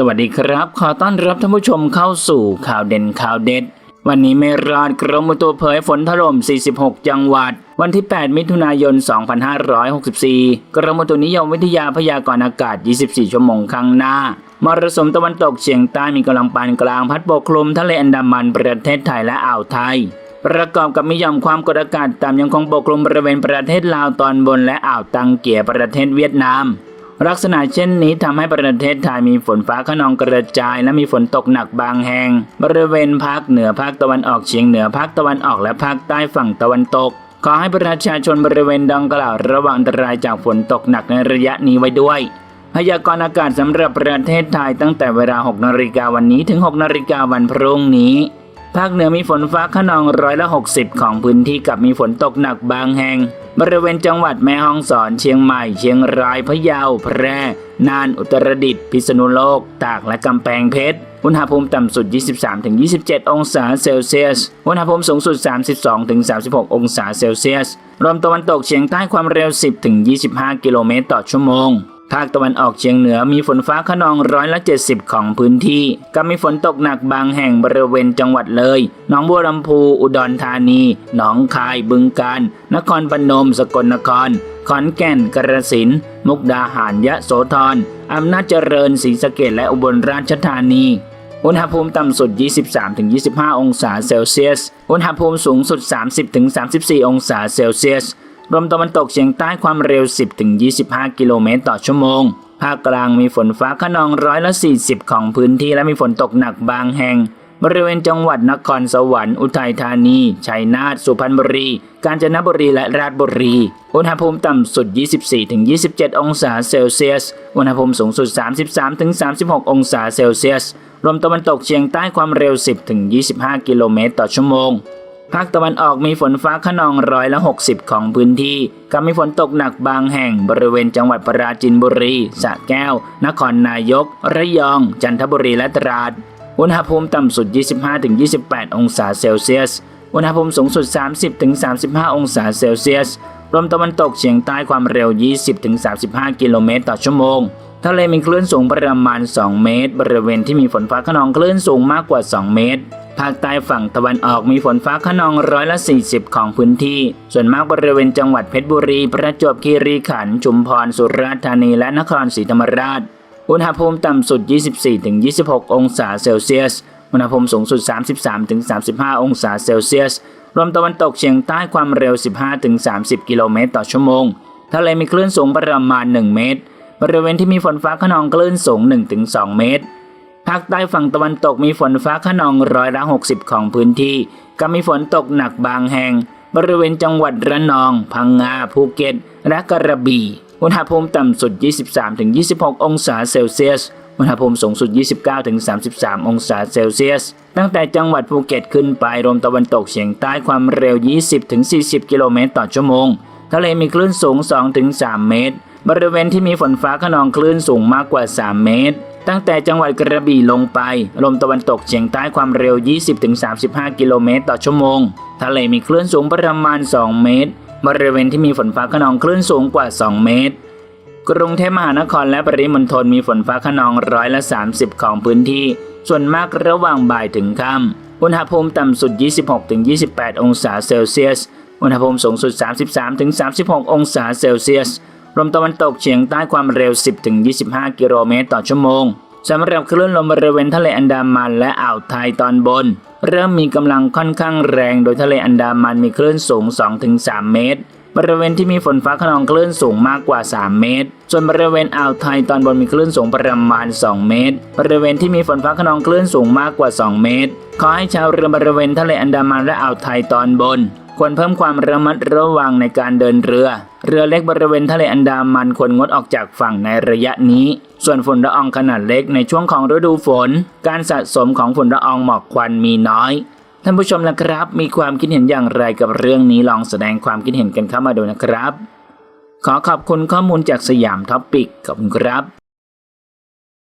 สวัสดีครับ ขอต้อนรับท่านผู้ชมเข้าสู่ข่าวเด่นข่าวเด็ด วันนี้ไม่รอดกรมอุตุเผยฝนถล่ม 46 จังหวัด วันที่ 8 มิถุนายน 2564 กรมอุตุนิยมวิทยาพยากรณ์อากาศ 24 ชั่วโมงข้างหน้ามรสุมตะวันตกเฉียงใต้มีกำลังปานกลางพัดปกคลุมทะเลอันดามันประเทศไทยและอ่าวไทย ประกอบกับมีหย่อมความกดอากาศต่ำยังคงปกคลุมบริเวณประเทศลาวตอนบนและอ่าวตังเกียประเทศเวียดนาม ลักษณะเช่นนี้ทำให้ประเทศไทยมีฝนฟ้าขนองกระจาย และมีฝนตกหนักบางแห่ง บริเวณภาคเหนือภาคตะวันออกเฉียงเหนือภาคตะวันออกและภาคใต้ฝั่งตะวันตก ขอให้ประชาชนบริเวณดังกล่าวระวังอันตรายจากฝนตกหนักในระยะนี้ไว้ด้วย พยากรณ์อากาศสำหรับประเทศไทยตั้งแต่เวลา 6นาฬิกาวันนี้ถึง 6นาฬิกาวันพรุ่งนี้ ภาคเหนือมีฝนฟ้าขนองร้อยละ 60 ของพื้นที่กับมีฝนตกหนักบางแห่ง บริเวณจังหวัดแม่ฮ่องสอน เชียงใหม่ เชียงราย พะเยา แพร่ น่าน อุตรดิตถ์ พิษณุโลก ตาก และกำแพงเพชร อุณหภูมิต่ำสุด 23-27 องศาเซลเซียส อุณหภูมิสูงสุด 32-36 องศาเซลเซียส ลมตะวันตกเฉียงใต้ความเร็ว 10-25 กิโลเมตรต่อชั่วโมง ภาคตะวันออกเฉียงเหนือมีฝนฟ้าขนองร้อยละ 70 ของพื้นที่กับมีฝนตกหนักบางแห่งบริเวณจังหวัดเลย หนองบัวลำพู อุดรธานี หนองคาย บึงกาฬ นครพนม สกลนคร ขอนแก่น กระสิน มุกดาหาร ยะโสธร อำนาจเจริญ ศรีสะเกษและอุบลราชธานีอุณหภูมิต่ำสุด 23-25 องศาเซลเซียส อุณหภูมิสูงสุด 30-34 องศาเซลเซียส ลมตะวันตกเฉียงใต้ความเร็ว 10-25 กิโลเมตรต่อชั่วโมง ภาคกลางมีฝนฟ้าขนองร้อยละ 40 ของพื้นที่และมีฝนตกหนักบางแห่ง บริเวณจังหวัดนครสวรรค์ อุทัยธานี ชัยนาท สุพรรณบุรี กาญจนบุรีและราชบุรี อุณหภูมิต่ำสุด 24-27 องศาเซลเซียส อุณหภูมิสูงสุด 33-36 องศาเซลเซียส ลมตะวันตกเฉียงใต้ความเร็ว 10-25 กิโลเมตรต่อชั่วโมง ภาคตะวันออกมีฝนฟ้าขนองร้อยละ 60 ของพื้นที่กับมีฝนตกหนักบางแห่งบริเวณจังหวัดปราจีนบุรี สระแก้ว นครนายก ระยอง จันทบุรีและตราด อุณหภูมิต่ำสุด 25-28 องศาเซลเซียส อุณหภูมิสูงสุด 30-35 องศาเซลเซียส ลมตะวันตกเฉียงใต้ความเร็ว 20-35 กิโลเมตรต่อชั่วโมงทะเลมีคลื่นสูงประมาณ 2 เมตร บริเวณที่มีฝนฟ้าขนองคลื่นสูงมากกว่า 2 เมตร ภาคใต้ฝั่งตะวันออกมีฝนฟ้าขนองร้อยละ 40 ของพื้นที่ ส่วนมากบริเวณจังหวัดเพชรบุรี ประจวบคีรีขันธ์ชุมพรสุราษฎร์ธานีและนครศรีธรรมราช อุณหภูมิต่ำสุด 24-26 องศาเซลเซียส อุณหภูมิสูงสุด 33-35 องศาเซลเซียสลมตะวันตกเฉียงใต้ความเร็ว 15-30 กิโลเมตรต่อชั่วโมง ทะเลมีคลื่นสูงประมาณ 1 เมตร บริเวณที่มีฝนฟ้าขนองคลื่นสูง 1-2 เมตร ภาคใต้ฝั่งตะวันตกมีฝนฟ้าขนองร้อยละ 60 ของพื้นที่กับมีฝนตกหนักบางแห่ง บริเวณจังหวัดระนอง พังงา ภูเก็ต และกระบี่ อุณหภูมิต่ำสุด 23-26 องศาเซลเซียส อุณหภูมิสูงสุด 29-33 องศาเซลเซียส ตั้งแต่จังหวัดภูเก็ตขึ้นไปลมตะวันตกเฉียงใต้ความเร็ว 20-40 กิโลเมตรต่อชั่วโมง ทะเลมีคลื่นสูง 2-3 เมตร บริเวณที่มีฝนฟ้าขนองคลื่นสูงมากกว่า 3 เมตร ตั้งแต่จังหวัดกระบี่ลงไป ลมตะวันตกเฉียงใต้ความเร็ว 20-35 กิโลเมตรต่อชั่วโมง ทะเลมีคลื่นสูงประมาณ 2 เมตร บริเวณที่มีฝนฟ้าขนองคลื่นสูงกว่า 2 เมตร กรุงเทพมหานครและปริมณฑลมีฝนฟ้าขนองร้อยละ 30 ของพื้นที่ ส่วนมากระหว่างบ่ายถึงค่ำ อุณหภูมิต่ำสุด 26-28 องศาเซลเซียส อุณหภูมิสูงสุด 33-36 องศาเซลเซียส ลมตะวันตกเฉียงใต้ความเร็ว 10-25 กิโลเมตรต่อชั่วโมงสำหรับคลื่นลมบริเวณทะเลอันดามันและอ่าวไทยตอนบน เริ่มมีกำลังค่อนข้างแรง โดยทะเลอันดามันมีคลื่นสูง 2-3 เมตร บริเวณที่มีฝนฟ้าขนองคลื่นสูงมากกว่า 3 เมตร ส่วนบริเวณอ่าวไทยตอนบนมีคลื่นสูงประมาณ 2 เมตร บริเวณที่มีฝนฟ้าขนองคลื่นสูงมากกว่า 2 เมตร ขอให้ชาวเรือบริเวณทะเลอันดามันและอ่าวไทยตอนบน ควรเพิ่มความระมัดระวังในการเดินเรือ เรือเล็กบริเวณทะเลอันดามันควรงดออกจากฝั่งในระยะนี้ ส่วนฝุ่นละอองขนาดเล็กในช่วงของฤดูฝน การสะสมของฝุ่นละอองหมอกควันมีน้อยท่านผู้ชมนะครับ มีความคิดเห็นอย่างไรกับเรื่องนี้ลองแสดงความคิดเห็นกันเข้ามาดูนะครับ ขอขอบคุณข้อมูลจากสยามท็อปปิกขอบคุณครับ